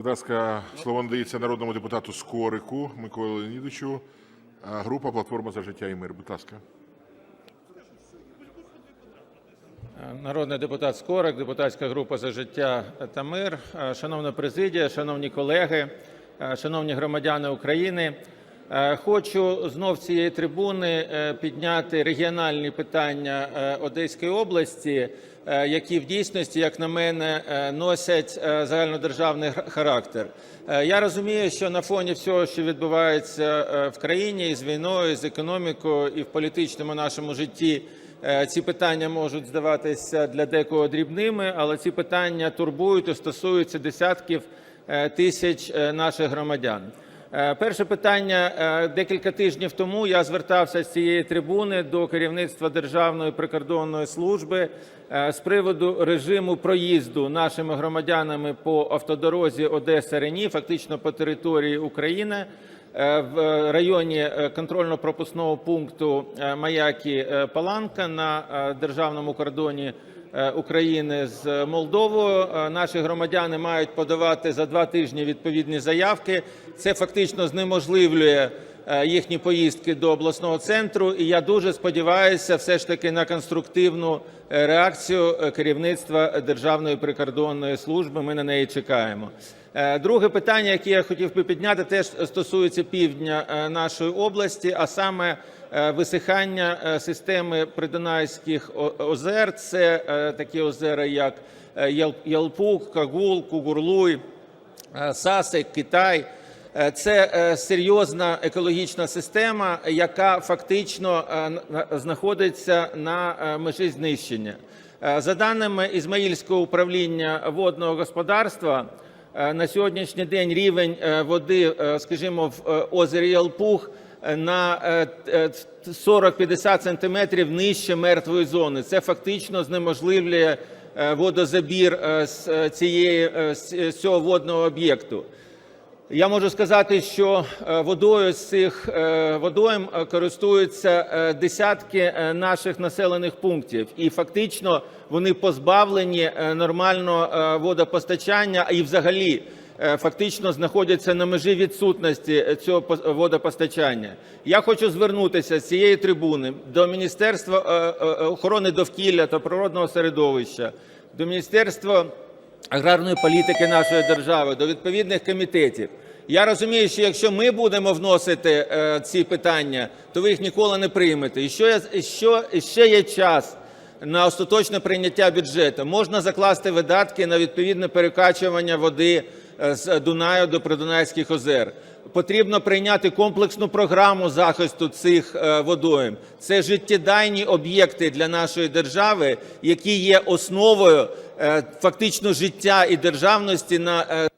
Будь ласка, слово надається народному депутату Скорику Миколу Леонідовичу, група «Платформа за життя і мир». Будь ласка. Народний депутат Скорик, депутатська група «За життя та мир». Шановна президія, шановні колеги, шановні громадяни України, хочу знов цієї трибуни е, підняти регіональні питання е, Одеської області, е, які в дійсності, як на мене, е, носять е, загальнодержавний характер. Е, Я розумію, що на фоні всього, що відбувається е, в країні із війною, з економікою і в політичному нашому житті, Е, Ці питання можуть здаватися для декого дрібними, але ці питання турбують і стосуються десятків е, тисяч е, наших громадян. Е, Перше питання. Е, Декілька тижнів тому я звертався з цієї трибуни до керівництва Державної прикордонної служби е, з приводу режиму проїзду нашими громадянами по автодорозі Одеса-Рені, фактично по території України в районі контрольно-пропускного пункту Маяки е, Паланка на державному кордоні України з Молдовою. Е, Наші громадяни мають подавати за два тижні відповідні заявки. Це фактично знеможливлює е, їхні поїздки до обласного центру. І я дуже сподіваюся, все ж таки на конструктивну е, реакцію е, керівництва Державної прикордонної служби. Ми на неї чекаємо. Е, Друге питання, яке я хотів би підняти, теж стосується півдня е, нашої області, а саме е, висихання е, системи придунайських озер. Це е, такі озера, як е, Ялпук, Кагул, Кугурлуй, е, Сасик, Китай. Е, Це е, серйозна екологічна система, яка фактично е, знаходиться на межі знищення. За даними Ізмаїльського управління водного господарства, на сьогоднішній день рівень води, скажімо, в озері Ялпух на е, е, 40-50 сантиметрів нижче мертвої зони. Це фактично знеможливлює водозабір з цієї з цього водного об'єкту. Я можу сказати, що е, водою з цих е, водойм е, користуються десятки наших населених пунктів, і фактично вони позбавлені нормального водопостачання і взагалі фактично знаходяться на межі відсутності цього пос- водопостачання. Я хочу звернутися з цієї трибуни до Міністерства охорони довкілля та природного середовища, до Міністерства аграрної політики нашої держави, до відповідних комітетів. Я розумію, що якщо ми будемо вносити е, ці питання, то ви їх ніколи не приймете. І що, я, що ще є час на остаточне прийняття бюджету. Можна закласти видатки на відповідне перекачування води е, з Дунаю до Придунайських озер. Потрібно прийняти комплексну програму захисту цих е, водойм. Це життєдайні об'єкти для нашої держави, які є основою е, фактично життя і державності на е,